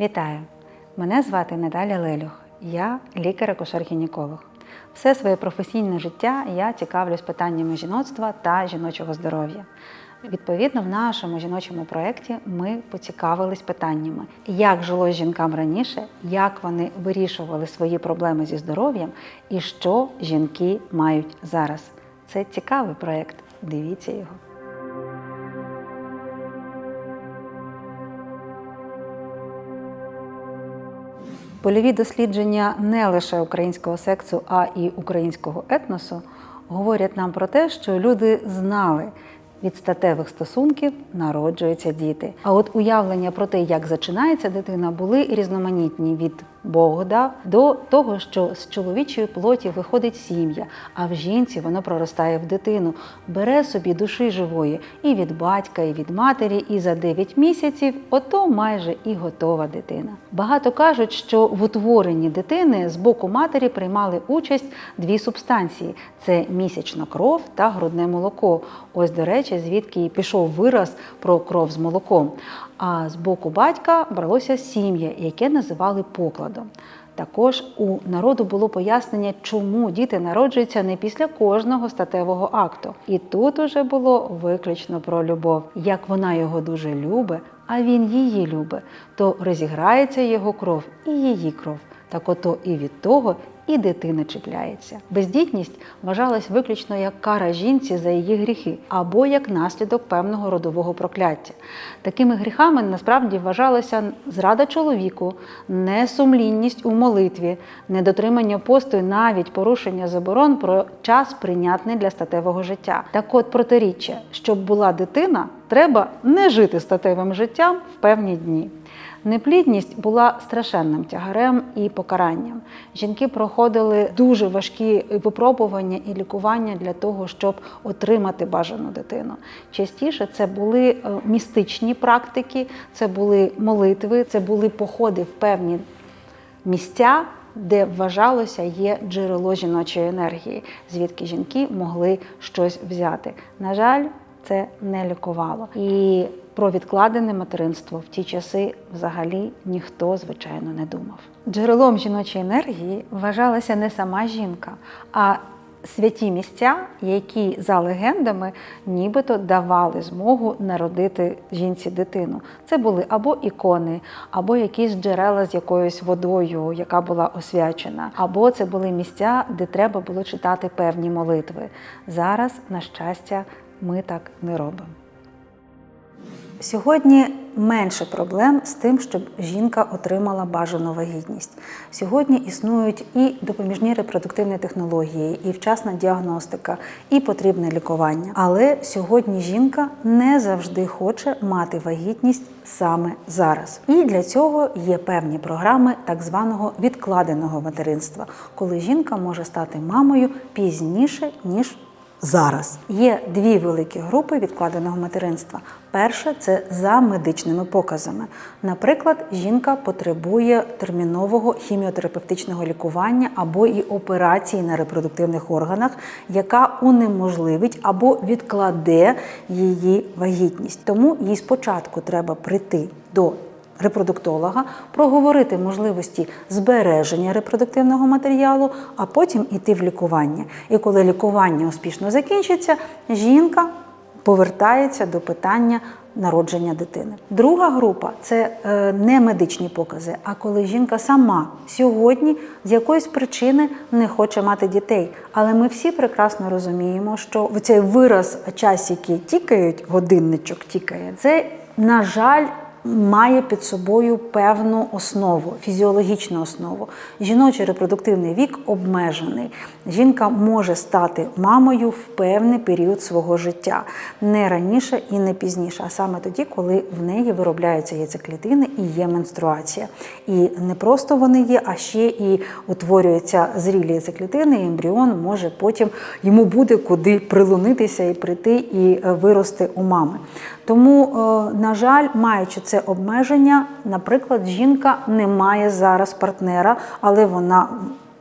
Вітаю! Мене звати Наталя Лелюх. Я лікар-акушер-гінеколог. Все своє професійне життя я цікавлюсь питаннями жіноцтва та жіночого здоров'я. Відповідно, в нашому жіночому проєкті ми поцікавились питаннями, як жилось жінкам раніше, як вони вирішували свої проблеми зі здоров'ям і що жінки мають зараз. Це цікавий проєкт. Дивіться його. Польові дослідження не лише українського сексу, а і українського етносу говорять нам про те, що люди знали. Від статевих стосунків народжуються діти. А от уявлення про те, як зачинається дитина, були різноманітні від Бог дав до того, що з чоловічої плоті виходить сім'я, а в жінці воно проростає в дитину, бере собі душі живої і від батька, і від матері, і за 9 місяців ото майже і готова дитина. Багато кажуть, що в утворенні дитини з боку матері приймали участь дві субстанції: це місячна кров та грудне молоко. Ось, до речі, звідки і пішов вираз про кров з молоком. А з боку батька бралося сім'я, яке називали покладом. Також у народу було пояснення, чому діти народжуються не після кожного статевого акту. І тут уже було виключно про любов. Як вона його дуже любить, а він її любить, то розіграється його кров і її кров. Так ото і від того і дитина чіпляється. Бездітність вважалась виключно як кара жінці за її гріхи або як наслідок певного родового прокляття. Такими гріхами насправді вважалася зрада чоловіку, несумлінність у молитві, недотримання посту і навіть порушення заборон про час прийнятний для статевого життя. Так от протиріччя, щоб була дитина, треба не жити статевим життям в певні дні. Неплідність була страшенним тягарем і покаранням. Жінки проходили дуже важкі випробування і лікування для того, щоб отримати бажану дитину. Частіше це були е, містичні практики, це були молитви, це були походи в певні місця. Де вважалося є джерело жіночої енергії, звідки жінки могли щось взяти. На жаль, це не лікувало. І про відкладене материнство в ті часи взагалі ніхто, звичайно, не думав. Джерелом жіночої енергії вважалася не сама жінка, а святі місця, які за легендами нібито давали змогу народити жінці дитину. Це були або ікони, або якісь джерела з якоюсь водою, яка була освячена, або це були місця, де треба було читати певні молитви. Зараз, на щастя, ми так не робимо. Сьогодні менше проблем з тим, щоб жінка отримала бажану вагітність. Сьогодні існують і допоміжні репродуктивні технології, і вчасна діагностика, і потрібне лікування. Але сьогодні жінка не завжди хоче мати вагітність саме зараз. І для цього є певні програми так званого відкладеного материнства, коли жінка може стати мамою пізніше ніж зараз. Є дві великі групи відкладеного материнства. Перша це за медичними показами. Наприклад, жінка потребує термінового хіміотерапевтичного лікування або і операції на репродуктивних органах, яка унеможливить або відкладе її вагітність. Тому їй спочатку треба прийти до репродуктолога, проговорити можливості збереження репродуктивного матеріалу, а потім іти в лікування. І коли лікування успішно закінчиться, жінка повертається до питання народження дитини. Друга група це е, не медичні покази, а коли жінка сама сьогодні з якоїсь причини не хоче мати дітей. Але ми всі прекрасно розуміємо, що цей вираз часики тікають, годинничок тікає, це, на жаль, має під собою певну основу, фізіологічну основу. Жіночий репродуктивний вік обмежений. Жінка може стати мамою в певний період свого життя, не раніше і не пізніше, а саме тоді, коли в неї виробляються яйцеклітини і є менструація. І не просто вони є, а ще і утворюються зрілі яйцеклітини, і ембріон може потім йому буде куди прилунитися і прийти і е, вирости у мами. Тому, е, на жаль, маючи це обмеження, наприклад, жінка не має зараз партнера, але вона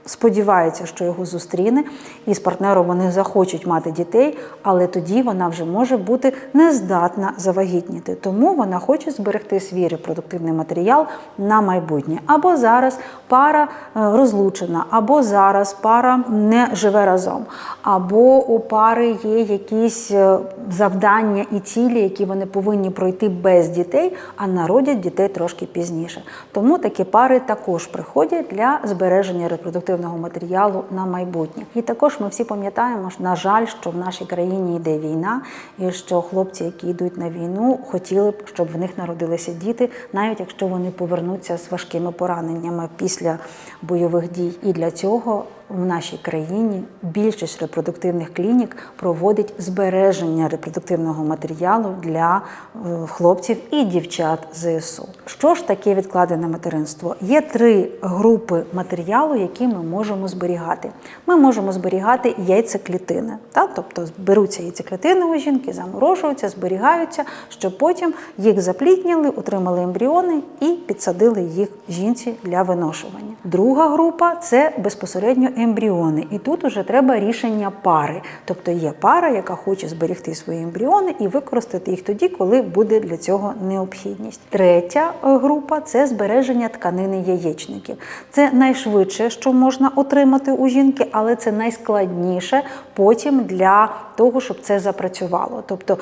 сподівається, що його зустріне, і з партнером вони захочуть мати дітей, але тоді вона вже може бути нездатна завагітніти. Тому вона хоче зберегти свій репродуктивний матеріал на майбутнє. Або зараз пара е, розлучена, або зараз пара не живе разом, або у пари є якісь е, завдання і цілі, які вони повинні пройти без дітей, а народять дітей трошки пізніше. Тому такі пари також приходять для збереження репродуктивного матеріалу на майбутнє. І також ми всі пам'ятаємо, що, на жаль, що в нашій країні йде війна, і що хлопці, які йдуть на війну, хотіли б, щоб в них народилися діти, навіть якщо вони повернуться з важкими пораненнями після бойових дій. І для цього в нашій країні більшість репродуктивних клінік проводить збереження репродуктивного матеріалу для е, хлопців і дівчат ЗСУ. Що ж таке відкладене материнство? Є три групи матеріалу, які ми можемо зберігати. Ми можемо зберігати яйцеклітини, та? тобто беруться яйцеклітини у жінки, заморожуються, зберігаються, щоб потім їх заплідніли, отримали ембріони і підсадили їх жінці для виношування. Друга група це безпосередньо ембріони. І тут уже треба рішення пари. Тобто є пара, яка хоче зберегти свої ембріони і використати їх тоді, коли буде для цього необхідність. Третя е, група це збереження тканини яєчників. Це найшвидше, що можна отримати у жінки, але це найскладніше потім для того, щоб це запрацювало. Тобто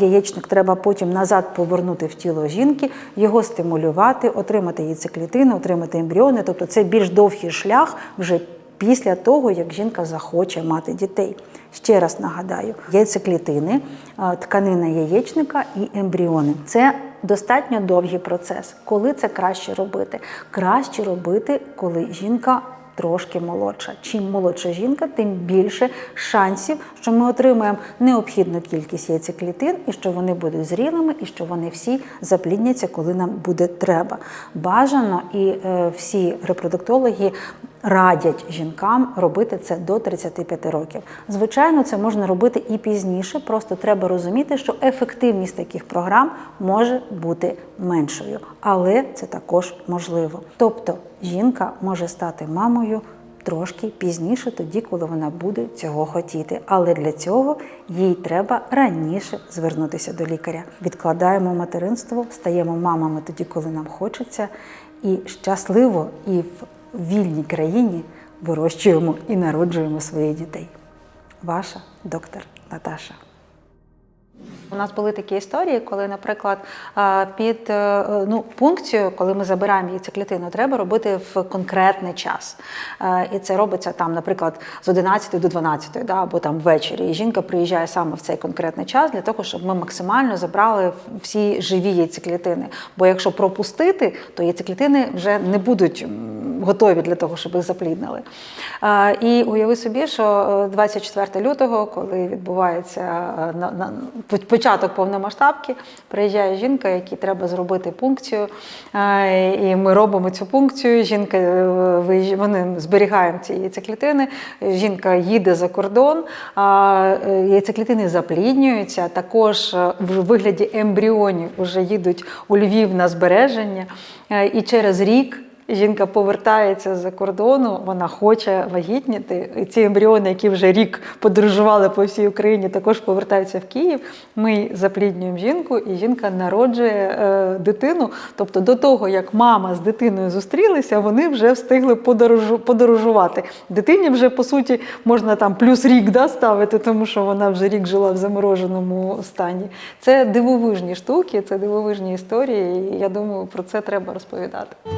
яєчник треба потім назад повернути в тіло жінки, його стимулювати, отримати яйцеклітини, отримати ембріони. Тобто це більш довгий шлях вже після того, як жінка захоче мати дітей. Ще раз нагадаю: яйцеклітини, тканина яєчника і ембріони. Це достатньо довгий процес. Коли це краще робити? Краще робити, коли жінка трошки молодша. Чим молодша жінка, тим більше шансів, що ми отримаємо необхідну кількість яйцеклітин, і що вони будуть зрілими, і що вони всі заплідняться, коли нам буде треба. Бажано і е, всі репродуктологи. Радять жінкам робити це до 35 років. Звичайно, це можна робити і пізніше. Просто треба розуміти, що ефективність таких програм може бути меншою, але це також можливо. Тобто, жінка може стати мамою трошки пізніше, тоді, коли вона буде цього хотіти. Але для цього їй треба раніше звернутися до лікаря. Відкладаємо материнство, стаємо мамами тоді, коли нам хочеться, і щасливо і в вільній країні вирощуємо і народжуємо своїх дітей. Ваша доктор Наташа. У нас були такі історії, коли, наприклад, під е, ну, пункцію, коли ми забираємо яйцеклітину, треба робити в конкретний час. Е, І це робиться там, наприклад, з 11 до 12, да, або там ввечері. І жінка приїжджає саме в цей конкретний час для того, щоб ми максимально забрали всі живі яйцеклітини. Бо якщо пропустити, то яйцеклітини вже не будуть готові для того, щоб їх запліднили. Е, І уяви собі, що е, 24 лютого, коли відбувається е, початок повномасштабки, приїжджає жінка, якій треба зробити пункцію. Е, І ми робимо цю пункцію. Жінка е, вони зберігаємо ці яйцеклітини. Жінка їде за кордон, е, яйцеклітини запліднюються. Також е, в вигляді ембріонів вже їдуть у Львів на збереження. Е, І через рік. Жінка повертається з-за кордону, вона хоче вагітніти. І ці ембріони, які вже рік подорожували по всій Україні, також повертаються в Київ. Ми запліднюємо жінку, і жінка народжує е, дитину. Тобто, до того як мама з дитиною зустрілися, вони вже встигли подорожу, подорожувати. Дитині вже по суті можна там плюс рік да, ставити, тому що вона вже рік жила в замороженому стані. Це дивовижні штуки, це дивовижні історії. І я думаю, про це треба розповідати.